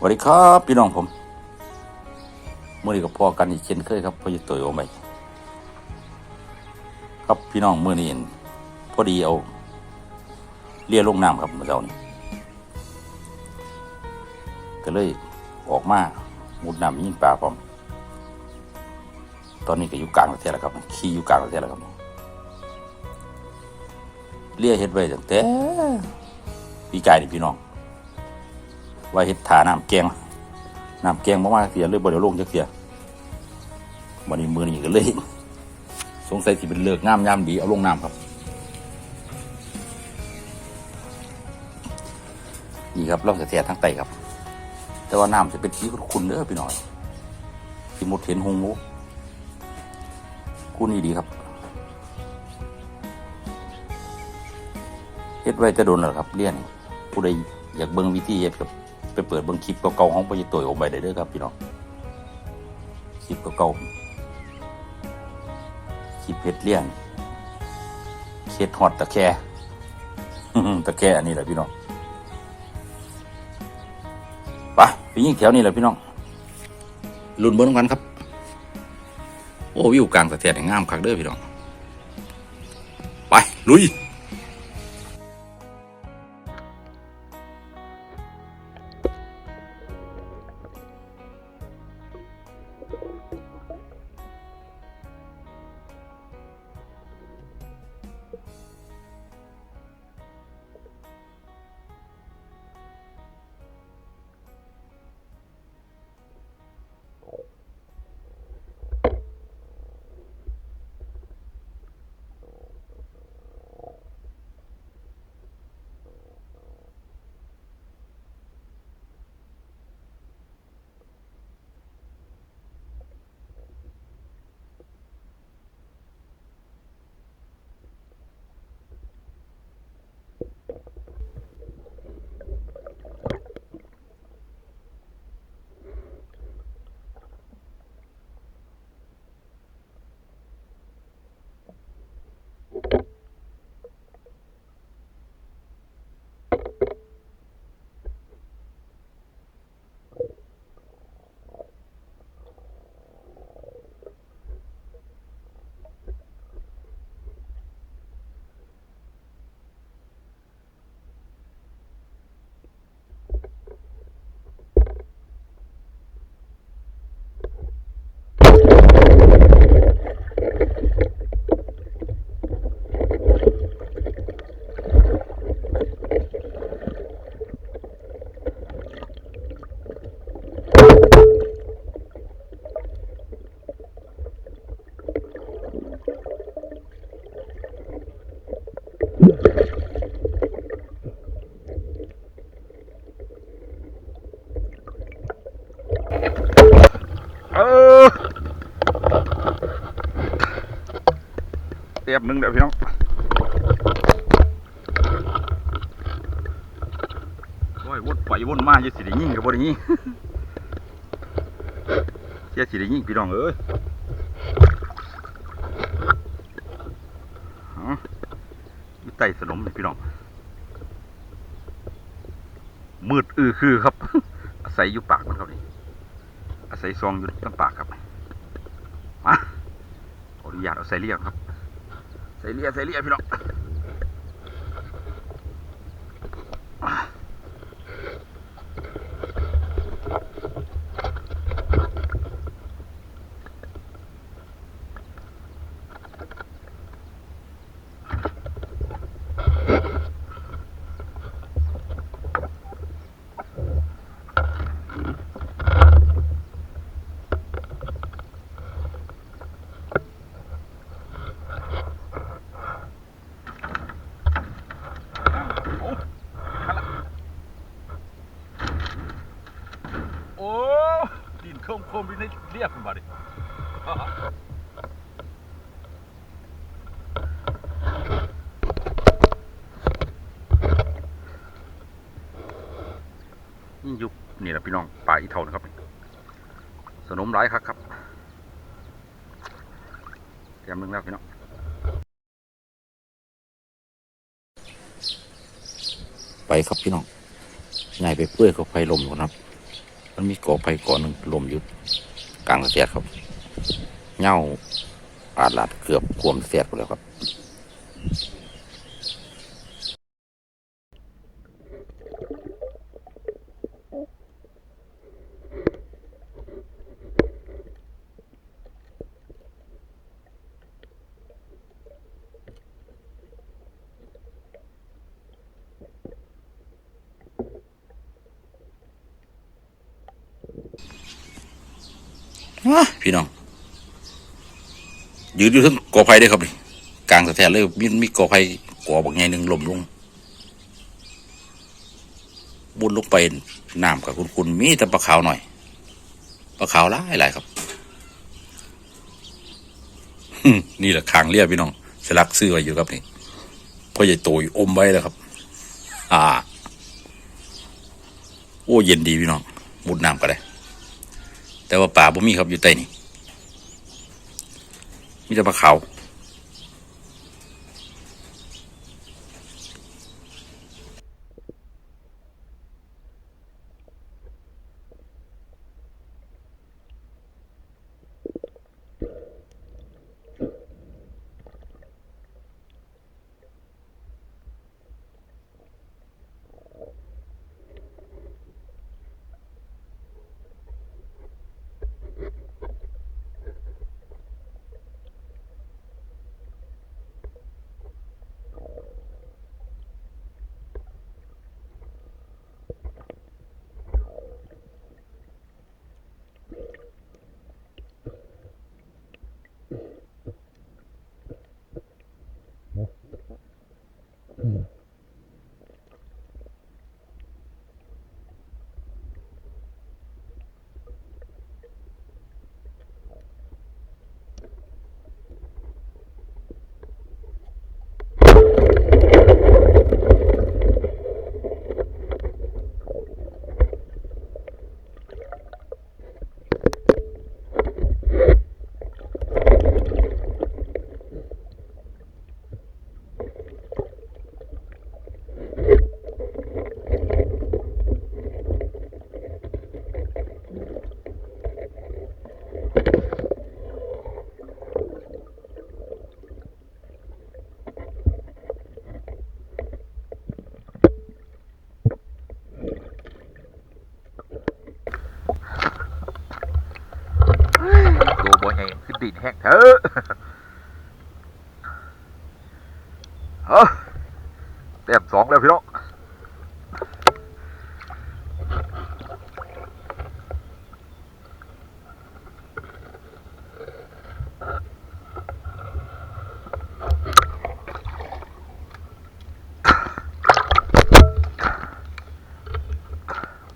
สวัสดีครับพี่น้องผมเมื่อนี้กับพ่อกันอีกเช่นเคยครับพ่อจะตัวโอไปครับพี่น้องเมื่อนี้เห็นพอดีเอาเลียลงน้ำครับเมื่อเช้านี้ก็เลยออกมามุดน้ำยิงปลาพร้อมตอนนี้ก็อยู่กลางประเทศแล้วครับขี่อยู่กลางประเทศแล้วครับเลียเฮ็ดไว้ตั้งแต่ปีกายนี่พี่น้อง ว่าเฮ็ดถาน้ำแกงน้ำแกงมากๆเสียเลยบ่ได้ลงจักเสียวันนี้มือนี่ก็เลย สงสัยสิเป็นเลิกงามยามดีเอาลงน้ำครับ นี่ครับเราจะแท้ทั้งไตครับ แต่ว่าน้ำจะเป็นสีขุ่นๆเด้อพี่น้อยที่หมดเห็นหงงูคู่นี้ดีครับเฮ็ดไว้จะโดนแล้วครับเลี่ยนผู้ใดอยากเบิ่งวิธีเฮ็ดครับ ไปเปิดเบิ่งคลิปเก่าๆของปยตัวออกไปได้เด้อครับพี่น้องคลิปเก่าๆคลิปเฮ็ดเลี่ยนเฮ็ดฮอดตะแคตะแคอันนี้แหละพี่น้องไปไปยิงแถวนี้แหละพี่น้องลุ้นเบิ่งกันครับ โอ้วิวกลางประเทศนี่งามคักเด้อพี่น้อง ไป ลุย เรียบหนึ่งเดี๋ยวพี่น้องโอ้ยวนไปวนมาจะสิได้ยิงกับบ่ได้ยิงเสียสิได้ยิงพี่น้องเอ้ยอ๋ออยู่ใต้สนมนี่พี่น้อง มืดอือคือครับ อาศัยอยู่ปากมันครับนี่ อาศัยซองอยู่ตั้งปากครับ มาขออนุญาตเอาใส่เรียกครับ เรียใส่เรียพี่น้อง โอ้ดินโคมโคมดินเรียบคุณบาดินี่ยุคนี่แหละพี่น้องป่าอีเท่านะครับ สนมร้ายครับครับแกมหนึงแล้วพี่น้องไปครับพี่น้องใหญ่ไปเปื้อยกับไฟลมก่อนครับ มันมีกอไผ่กอนหนึ่งลมอยุดกลางเสียดครับเหง่าอาดลาดเกือบควมเสียดไปแล้วครับ พี่น้อง ยืนอยู่ทั้งกอไผ่เด้ครับนี่กลางสะแทนเลยมีมีกอไผ่กอบางไงหนึ่งลมลงบุญลงไปน้ำกับคุณคุณมีแต่ปลาขาวหน่อยปลาขาวหลายหลายครับนี่แหละคางเรียบพี่น้องสลักซื้อไว้อยู่ครับนี่พ่อใหญ่โตอยู่อมไว้แล้วครับ อ่า โอ้เย็นดีพี่น้องมุดน้ำก็ได้ แต่ว่าป่าบ่มีครับอยู่ใต้นี่มีแต่ปลาขา แห้งเถอะเฮ้ยเต็มสองแล้วพี่น้อง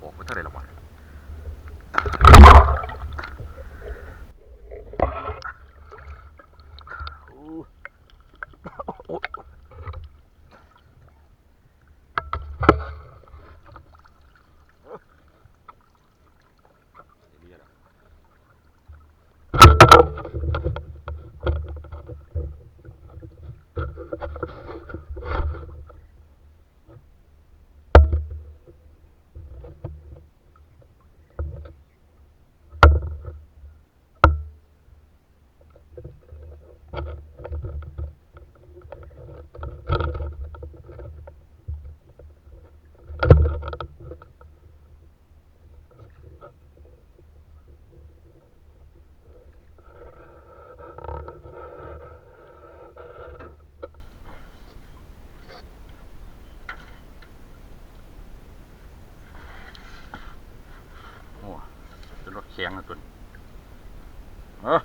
บอกไม่เท่าไหรหรอกวะ โอ้ จะรถแข็งนะตัวนเออ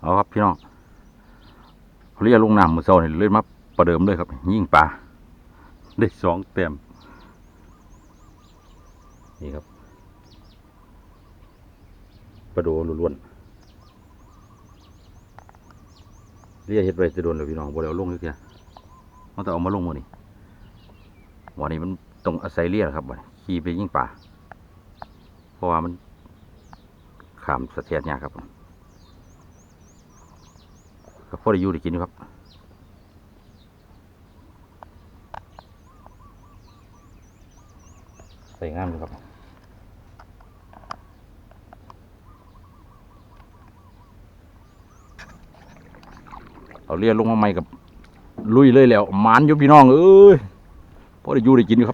เอาครับพี่น้องเขาเรียกลงน้ำมือเศร้าเนี่ยเลยมาประเดิมเลยครับ ยิ่งปลาได้สองเต็มนี่ครับปลาโดล้วนเรียกเฮ็ดไปจะโดนเลยพี่น้องบ่ได้เอาลงเลยเพียมันต้องเอามาลงมือนี่วันนี้มัน ต้องอาศัยเรียครับวันนี้ขี่ไปยิ่งปลาเพราะว่ามันขามสะเทียนยากครับผมก็พอได้อยู่ได้กินครับส่งามอยู่ครับเอาเรียนลงมาใหม่กับ ลุยเลยแล้ว หมานอยู่พี่น้องเอ้ยพอได้อยู่ได้กินอยู่ครับ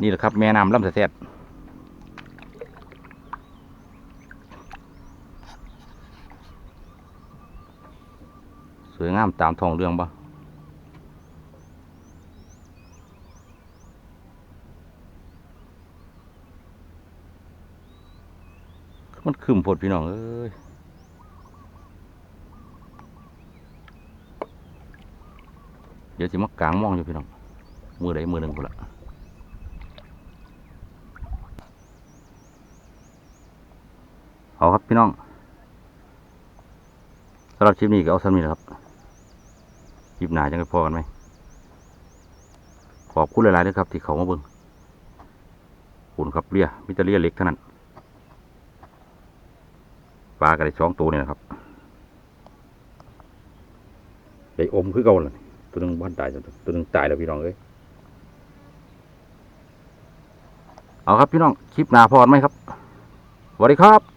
นี่แหละครับ แม่น้ำลำสะแทดสวยงามตามทองเรื่องปะมันคืมโพดพี่น้องเอ้ยเดี๋ยวสิมากลางมองอยู่พี่น้อง มือใดมือหนึ่งกูละเอาครับ พี่น้องสำหรับคลิปนี้ก็เอาสั้นนี้แหละครับคลิปหนาจะไปพอกันไหมขอบคุณหลายๆด้วยครับ ที่เขามาเบิ่งคุณครับเรียมิตรเรียเล็กเท่านั้นปลากระไดสองตัวนี่นะครับได้อมคือเก่าเลยตัวหนึงบ้านตายตัวหนึ่งตัวนึงตายแล้วพี่น้องเอ้ยเอาครับพี่น้องคลิปหนาพอไหมครับสวัสดีครับ